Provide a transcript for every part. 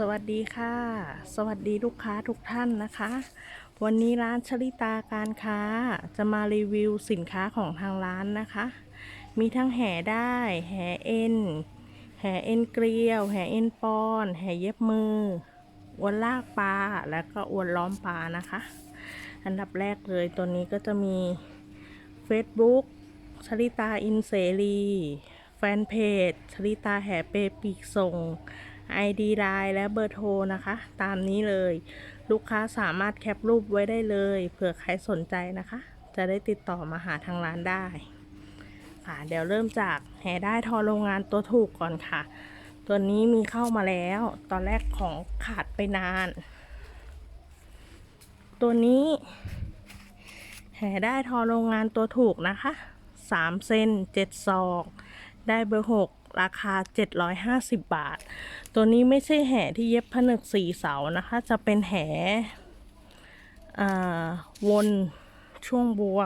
สวัสดีค่ะ สวัสดีลูกค้าทุกท่านนะคะ วันนี้ร้านชลิตาการค้าจะมารีวิวสินค้าของทางร้านนะคะ มีทั้งแห่ได้ แห่เอ็น แห่เอ็นเกลียว แห่เอ็นปอน แห่เย็บมืออวนลากปลา แล้วก็อวนล้อมปลานะคะ อันดับแรกเลยตัวนี้ก็จะมี Facebook ชลิตาอินเสรี แฟนเพจชลิตาแห่เปปีกส่ง ID ไลน์และเบอร์โทรนะคะ ตามนี้เลย ลูกค้าสามารถแคปรูปไว้ได้เลยเผื่อใครสนใจนะคะ จะได้ติดต่อมาหาทางร้านได้ค่ะเดี๋ยวเริ่มจากแห่ได้ทอโรงงานตัวถูกก่อนค่ะ ตัวนี้มีเข้ามาแล้ว ตอนแรกของขาดไปนาน ตัวนี้แห่ได้ทอโรงงานตัวถูกนะคะ 3 เซน7ศอก ได้เบอร์ 6 ราคา 750 บาท ตัวนี้ไม่ใช่แห่ที่เย็บผนึกสีเสานะคะ จะเป็นแห่วนช่วงบัว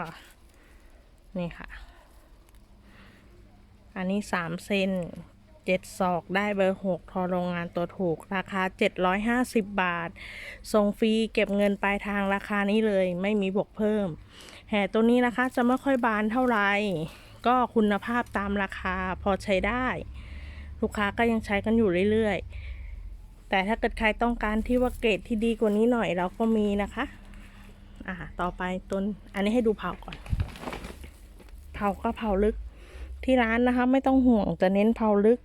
นี่ค่ะ อันนี้ 3 เซน7ศอกได้เบอร์6ทอโรงงานตัวถูก ราคา 750 บาท ส่งฟรีเก็บเงินปลายทางราคานี้เลยไม่มีบวกเพิ่ม แห่ตัวนี้นะคะจะไม่ค่อยบานเท่าไหร่ ก็คุณภาพตามราคาพอใช้ได้ ลูกค้าก็ยังใช้กันอยู่เรื่อยๆ แต่ถ้าเกิดใครต้องการที่ว่าเกรดที่ดีกว่านี้หน่อยเราก็มีนะคะอ่าต่อไปต้นอันนี้ให้ดูเผาก่อน เผาก็เผาลึกที่ร้านนะคะ ไม่ต้องห่วงจะเน้นเผาลึก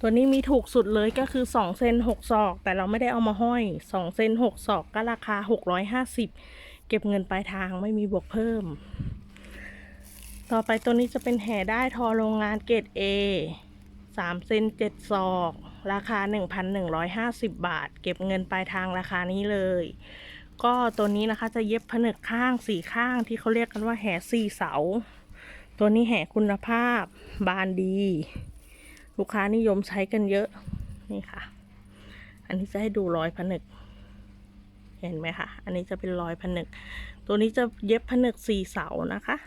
ตัวนี้มีถูกสุดเลยก็คือ2เซน6ศอก แต่เราไม่ได้เอามาห้อย2เซน6ศอกก็ราคา650เก็บเงินปลายทางไม่มีบวกเพิ่ม ต่อไปตัวนี้จะเป็นแห่ได้ทอโรงงานเกรด A 3เซน7ศอก ราคา 1,150 บาท เก็บเงินปลายทางราคานี้เลย ก็ตัวนี้นะคะจะเย็บผนึกข้างสี่ข้างที่เขาเรียกกันว่าแห่สี่เสา ตัวนี้แห่คุณภาพบานดี ลูกค้านิยมใช้กันเยอะ นี่ค่ะ อันนี้จะให้ดูรอยผนึก เห็นไหมคะ อันนี้จะเป็นรอยผนึก ตัวนี้จะเย็บผนึกสี่เสานะคะ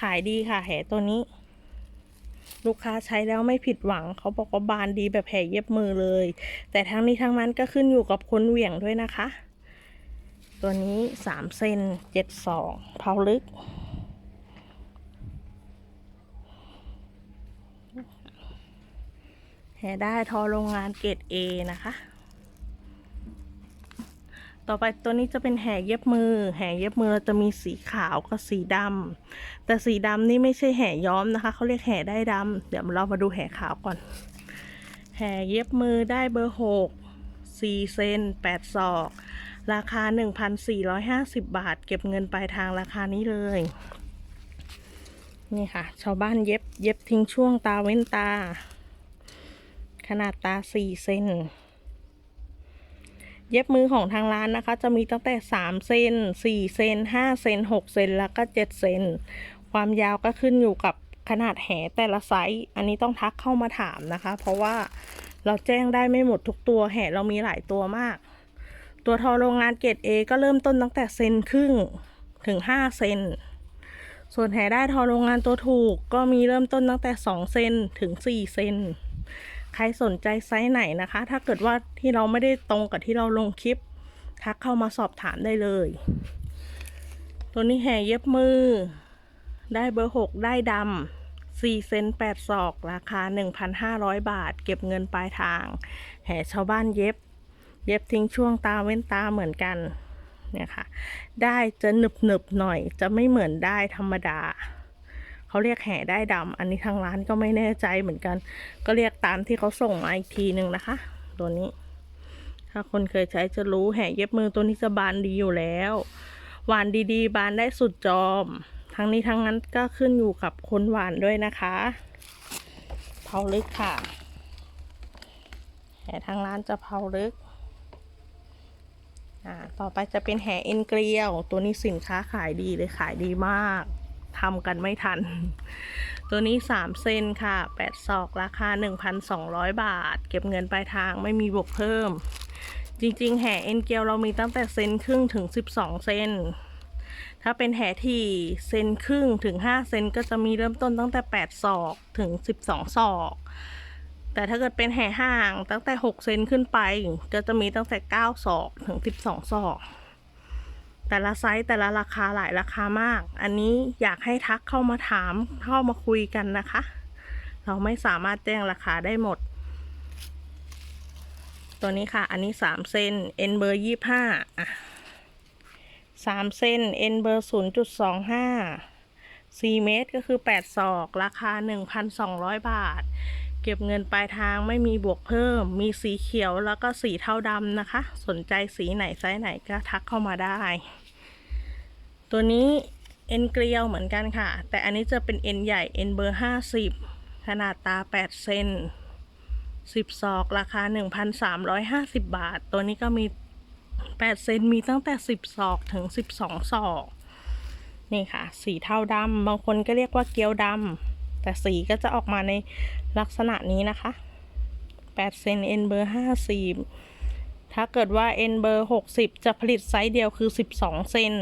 ขายดีค่ะ แหตัวนี้ ลูกค้าใช้แล้วไม่ผิดหวัง เขาบอกว่าบานดีแบบแผลเย็บมือเลย แต่ทั้งนี้ทั้งนั้นก็ขึ้นอยู่กับคนเหวี่ยงด้วยนะคะ ตัวนี้สามเซนเจ็ดสองเผาลึก แห่ได้ทอโรงงานเกรด A นะคะ ต่อไปตัวนี้จะเป็นแห่เย็บมือ แห่เย็บมือเราจะมีสีขาวกับสีดำแต่สีดำนี่ไม่ใช่แห่ย้อมนะคะ เขาเรียกแห่ได้ดำเดี๋ยวเรามาดูแห่ขาวก่อน แห่เย็บมือได้เบอร์หกสี่เซนแปดศอก ราคา 1,450 บาท เก็บเงินปลายทางราคานี้เลย นี่ค่ะ ชาวบ้านเย็บเย็บทิ้งช่วงตาเว้นตา ขนาดตา 4 เซน เย็บมือของทางร้านนะคะ จะมีตั้งแต่ 3 เซน4 เซน5 เซน6 เซนแล้วก็ 7 เซนความยาวก็ขึ้นอยู่กับขนาดแหแต่ละไซส์อันนี้ต้องทักเข้ามาถามนะคะ เพราะว่าเราแจ้งได้ไม่หมดทุกตัวแหเรามีหลายตัวมาก ตัวทอโรงงานเกรด A ก็เริ่มต้นตั้งแต่เซนครึ่งถึง 5 เซนส่วนแหได้ทอโรงงานตัวถูกก็มีเริ่มต้นตั้งแต่ 2 เซนถึง 4 เซน ใครสนใจไซส์ไหนนะคะ ถ้าเกิดว่าที่เราไม่ได้ตรงกับที่เราลงคลิป ทักเข้ามาสอบถามได้เลย ตัวนี้แห่เย็บมือ ได้เบอร์6ได้ดำ4เซน8ศอก ราคา1,500บาท เก็บเงินปลายทาง แห่ชาวบ้านเย็บ เย็บทิ้งช่วงตาเว้นตาเหมือนกันเนี่ยค่ะ ได้จะหนึบหนึบหน่อย จะไม่เหมือนได้ธรรมดา เขาเรียกแห่ได้ดำอันนี้ทางร้านก็ไม่แน่ใจเหมือนกัน ก็เรียกตามที่เขาส่งมาอีกทีหนึ่งนะคะ ตัวนี้ ถ้าคนเคยใช้จะรู้แห่เย็บมือตัวนี้จะบานดีอยู่แล้วหวานดีๆ บานได้สุดจอม ทั้งนี้ทั้งนั้นก็ขึ้นอยู่กับคนหวานด้วยนะคะเผาลึกค่ะแห่ทางร้านจะเผาลึกอ่าต่อไปจะเป็นแห่เอ็นเกลียว ตัวนี้สินค้าขายดีเลยขายดีมาก ทำกันไม่ทัน ตัวนี้ 3 เซนค่ะ 8 ศอกราคา 1,200 บาท เก็บเงินปลายทางไม่มีบวกเพิ่ม จริงๆ แห่เอ็นเกลเรามีตั้งแต่เซนครึ่งถึง 12 เซนถ้าเป็นแห่ที่เซนครึ่งถึง 5 เซนก็จะมีเริ่มต้นตั้งแต่ 8 ศอกถึง 12 ศอกแต่ถ้าเกิดเป็นแห่ห่างตั้งแต่ 6 เซนขึ้นไป ก็จะมีตั้งแต่ 9 ศอก ถึง 12 ศอก แต่ละไซส์แต่ละราคาหลายราคามาก อันนี้อยากให้ทักเข้ามาถามเข้ามาคุยกันนะคะ เราไม่สามารถแจ้งราคาได้หมด ตัวนี้ค่ะ อันนี้3เซน N เบอร์25อะ3เซน N เบอร์0.25 4เมตรก็คือ8ศอก ราคา1,200บาท เก็บเงินปลายทางไม่มีบวกเพิ่ม มีสีเขียวแล้วก็สีเทาดำนะคะ สนใจสีไหนไซส์ไหนก็ทักเข้ามาได้ ตัวนี้เอ็นเกลียวเหมือนกันค่ะ แต่อันนี้จะเป็นเอ็นใหญ่เอ็นเบอร์50ขนาดตา8เซน10ศอกราคา1,350บาท ตัวนี้ก็มี8เซนมีตั้งแต่10ศอกถึง12ศอก นี่ค่ะ สีเทาดำบางคนก็เรียกว่าเกี๊ยวดำ แต่สีก็จะออกมาในลักษณะนี้นะคะ8เซน N เบอร์50 ถ้าเกิดว่า N เบอร์60 จะผลิตไซส์เดียวคือ 12 เซน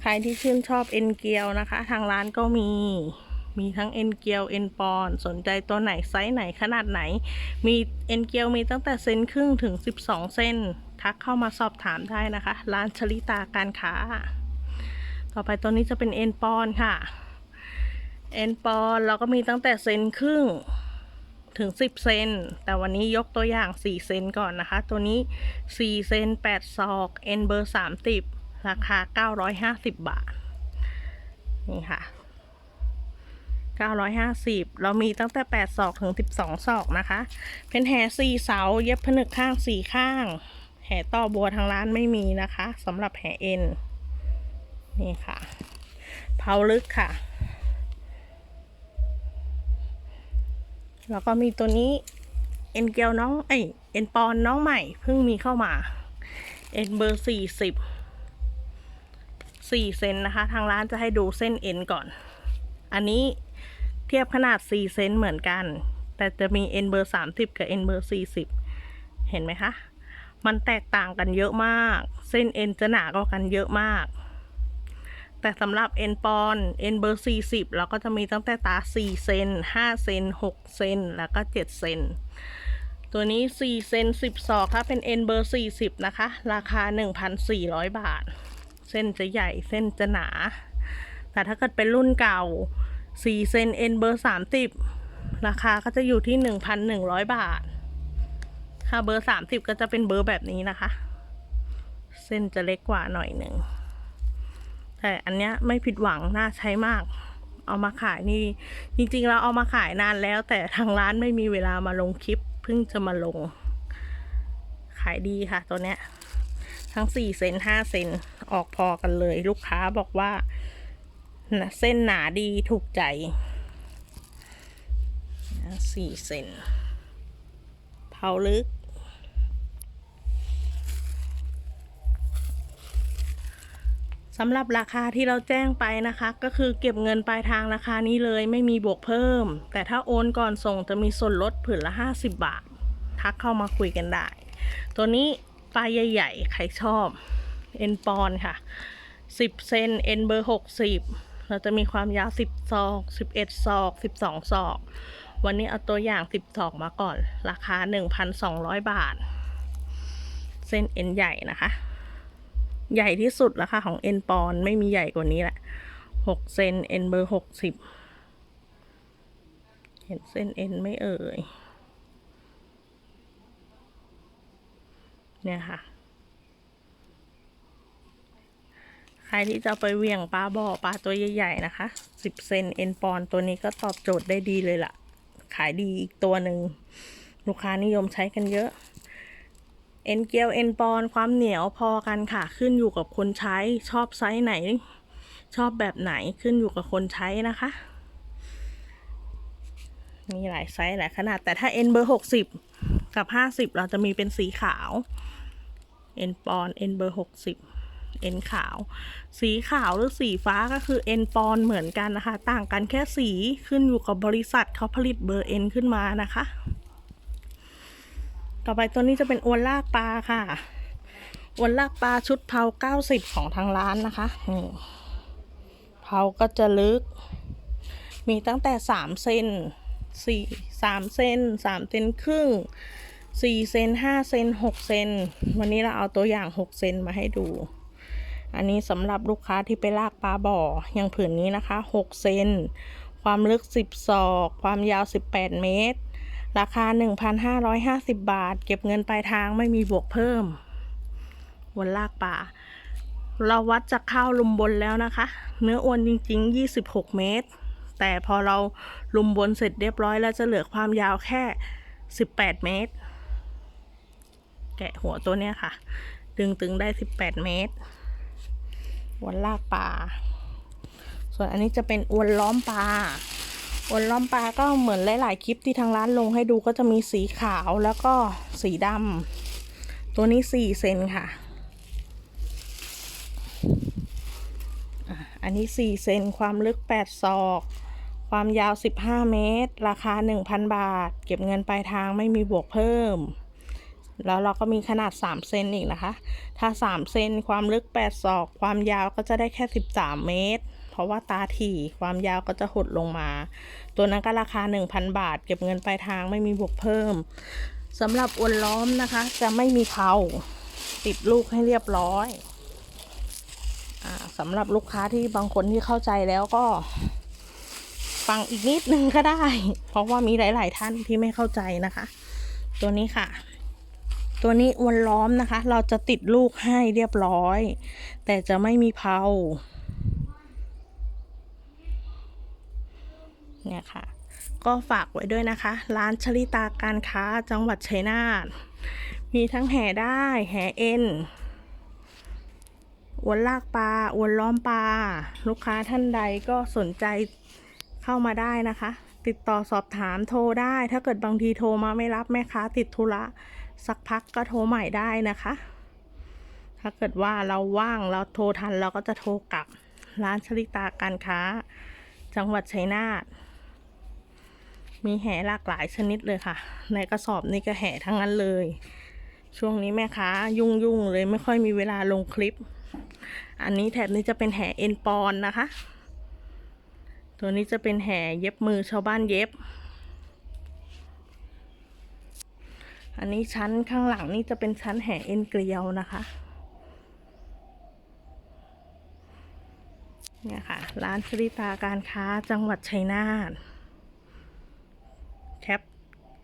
ใครที่ชื่นชอบเอ็นเกียวนะคะ ทางร้านก็มีมีทั้งเอ็นเกียวเอ็นปอนสนใจตัวไหนไซส์ไหนขนาดไหน มีเอ็นเกียวมีตั้งแต่เซนครึ่งถึง 12 เซนทักเข้ามาสอบถามได้นะคะ ร้านชลิตาการค้า ต่อไปตัวนี้จะเป็นเอ็นปอนค่ะ เอ็นปอนเราก็มีตั้งแต่เซนครึ่งถึง 10 เซน แต่วันนี้ยกตัวอย่าง 4 เซนก่อนนะคะ ตัวนี้ 4 เซน 8 ศอก เอ็นเบอร์ 30 ราคา 950 บาท นี่ค่ะ 950 เรามีตั้งแต่ 8 ศอกถึง 12 ศอกนะคะ เป็นแห่4เสา เย็บผนึกข้าง 4 ข้าง แห่ต่อบัวทางร้านไม่มีนะคะสำหรับแห่เอ็น นี่ค่ะ เผาลึกค่ะ แล้วก็มีตัวนี้เอ็นเกลน้องเอ้ยเอ็นปอนน้องใหม่เพิ่งมีเข้ามา เอ็นเบอร์สี่สิบสี่เซนนะคะ ทางร้านจะให้ดูเส้นเอ็นก่อน อันนี้เทียบขนาดสี่เซนเหมือนกัน แต่จะมีเอ็นเบอร์สามสิบกับเอ็นเบอร์สี่สิบเห็นไหมคะ มันแตกต่างกันเยอะมาก เส้นเอ็นจะหนากว่ากันเยอะมาก แต่สำหรับเอ็นปอนเอ็นเบอร์ 40 เราก็จะมีตั้งแต่ตา 4 เซน 5 เซน 6 เซน แล้วก็ 7 เซน ตัวนี้ 4 เซน 10ศอกถ้าเป็นเอ็นเบอร์ 40 นะคะ ราคา 1,400 บาท เส้นจะใหญ่เส้นจะหนา แต่ถ้าเกิดเป็นรุ่นเก่า 4 เซนเอ็นเบอร์ 30 ราคาก็จะอยู่ที่ 1,100 บาท ถ้าเบอร์ 30 ก็จะเป็นเบอร์แบบนี้นะคะ เส้นจะเล็กกว่าหน่อยหนึ่ง แต่อันเนี้ยไม่ผิดหวังน่าใช้มาก เอามาขายนี่ จริงๆเราเอามาขายนานแล้ว แต่ทางร้านไม่มีเวลามาลงคลิปเพิ่งจะมาลง ขายดีค่ะตัวเนี้ย ทั้งสี่เซนห้าเซนออกพอกันเลย ลูกค้าบอกว่าเส้นหนาดีถูกใจสี่เซนเผาลึก สำหรับราคาที่เราแจ้งไปนะคะ ก็คือเก็บเงินปลายทางราคานี้เลยไม่มีบวกเพิ่ม แต่ถ้าโอนก่อนส่งจะมีส่วนลดผืนละ 50 บาท ทักเข้ามาคุยกันได้ ตัวนี้ปลายใหญ่ๆ ใครชอบเอ็นปอนค่ะ 10 เซนเอ็นเบอร์ 60 เราจะมีความยาว 10ศอก 11ศอก 12ศอก วันนี้เอาตัวอย่าง 10ศอกมาก่อน ราคา 1,200 บาท เส้นเอ็นใหญ่นะคะ ใหญ่ที่สุดแล้วค่ะของเอ็นปอนไม่มีใหญ่กว่านี้แหละหกเซนเอ็นเบอร์หกสิบเห็นเส้นเอ็นไม่เอ่ย เนี่ยค่ะ ใครที่จะไปเหวี่ยงปลาบ่อปลาตัวใหญ่ๆนะคะสิบเซนเอ็นปอนตัวนี้ก็ตอบโจทย์ได้ดีเลยล่ะ ขายดีอีกตัวหนึ่งลูกค้านิยมใช้กันเยอะ เอ็นเกลียวเอ็นปอนความเหนียวพอกันค่ะ ขึ้นอยู่กับคนใช้ชอบไซส์ไหน ชอบแบบไหนขึ้นอยู่กับคนใช้นะคะ มีหลายไซส์หลายขนาด แต่ถ้าเอ็นเบอร์หกสิบกับห้าสิบเราจะมีเป็นสีขาวเอ็นปอนเอ็นเบอร์หกสิบเอ็นขาว สีขาวหรือสีฟ้าก็คือเอ็นปอนเหมือนกันนะคะ ต่างกันแค่สีขึ้นอยู่กับบริษัทเขาผลิตเบอร์เอ็นขึ้นมานะคะ ต่อไปตัวนี้จะเป็นอวนลากปลาค่ะอวนลากปลาชุดเผาเก้าสิบของทางร้านนะคะนี่เผาก็จะลึก มีตั้งแต่สามเซนสี่สามเซนสามเซนครึ่งสี่เซนห้าเซนหกเซนวันนี้เราเอาตัวอย่างหกเซนมาให้ดู อันนี้สำหรับลูกค้าที่ไปลากปลาบ่ออย่างผืนนี้นะคะหกเซนความลึกสิบศอก ความยาวสิบแปดเมตร ราคาหนึ่งพันห้าร้อยห้าสิบบาท เก็บเงินปลายทางไม่มีบวกเพิ่มวนลากปลาเราวัดจากข้าวลุมบนแล้วนะคะ เนื้ออวนจริง ๆ 26 เมตร แต่พอเราลุมบนเสร็จเรียบร้อยแล้วจะเหลือความยาวแค่ 18 เมตร แกะหัวตัวเนี้ยค่ะ ดึงตึงได้ 18 เมตรวนลากปลาส่วนอันนี้จะเป็นอวนล้อมปลา วนล้อมปลาก็เหมือนหลาย ๆ คลิปที่ทางร้านลงให้ดูก็จะมีสีขาวแล้วก็สีดำตัวนี้4เซนค่ะ อันนี้4เซนความลึก8ศอก ความยาว15เมตร ราคา1,000บาท เก็บเงินปลายทางไม่มีบวกเพิ่ม แล้วเราก็มีขนาด3เซนอีกนะคะ ถ้า3เซนความลึก8ศอก ความยาวก็จะได้แค่13เมตร ราะว่าตาถี่ความยาวก็จะหดลงมา ตัวนั้นก็ราคา 1,000 บาท เก็บเงินปลายทางไม่มีบวกเพิ่มสำหรับอวนล้อมนะคะ จะไม่มีเผาติดลูกให้เรียบร้อยอสำหรับลูกค้าที่บางคนที่เข้าใจแล้วก็ ฟังอีกนิดนึงก็ได้ เพราะว่ามีหลาย ๆ ท่านที่ไม่เข้าใจนะคะ ตัวนี้ค่ะตัวนี้อวนล้อมนะคะ เราจะติดลูกให้เรียบร้อย แต่จะไม่มีเผา เนี่ยค่ะ ก็ฝากไว้ด้วยนะคะ ร้านชลิตาการค้าจังหวัดชัยนาทมีทั้งแห่ได้แห่เอ็นอวนลากปลาอวนล้อมปลา ลูกค้าท่านใดก็สนใจเข้ามาได้นะคะ ติดต่อสอบถามโทรได้ ถ้าเกิดบางทีโทรมาไม่รับแม่ค้าติดธุระสักพักก็โทรใหม่ได้นะคะ ถ้าเกิดว่าเราว่างเราโทรทันเราก็จะโทรกลับ ร้านชลิตาการค้า จังหวัดชัยนาท มีแห่หลากหลายชนิดเลยค่ะ ในกระสอบนี่ก็แห่ทั้งนั้นเลย ช่วงนี้แม่ค้ายุ่งๆเลยไม่ค่อยมีเวลาลงคลิป อันนี้แถบนี้จะเป็นแห่เอ็นปอนนะคะ ตัวนี้จะเป็นแห่เย็บมือชาวบ้านเย็บ อันนี้ชั้นข้างหลังนี่จะเป็นชั้นแห่เอ็นเกลียวนะคะเนี่ยค่ะ ร้านชริตาการค้าจังหวัดชัยนาท แคป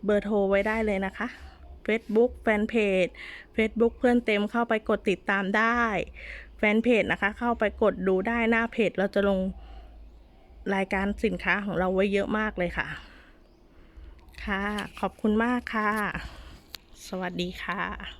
เบอร์โทรไว้ได้เลยนะคะ Facebook แฟนเพจ Facebook เพื่อนเต็มเข้าไปกดติดตามได้ แฟนเพจนะคะ เข้าไปกดดูได้หน้าเพจ เราจะลงรายการสินค้าของเราไว้เยอะมากเลยค่ะ ค่ะ ขอบคุณมากค่ะ สวัสดีค่ะ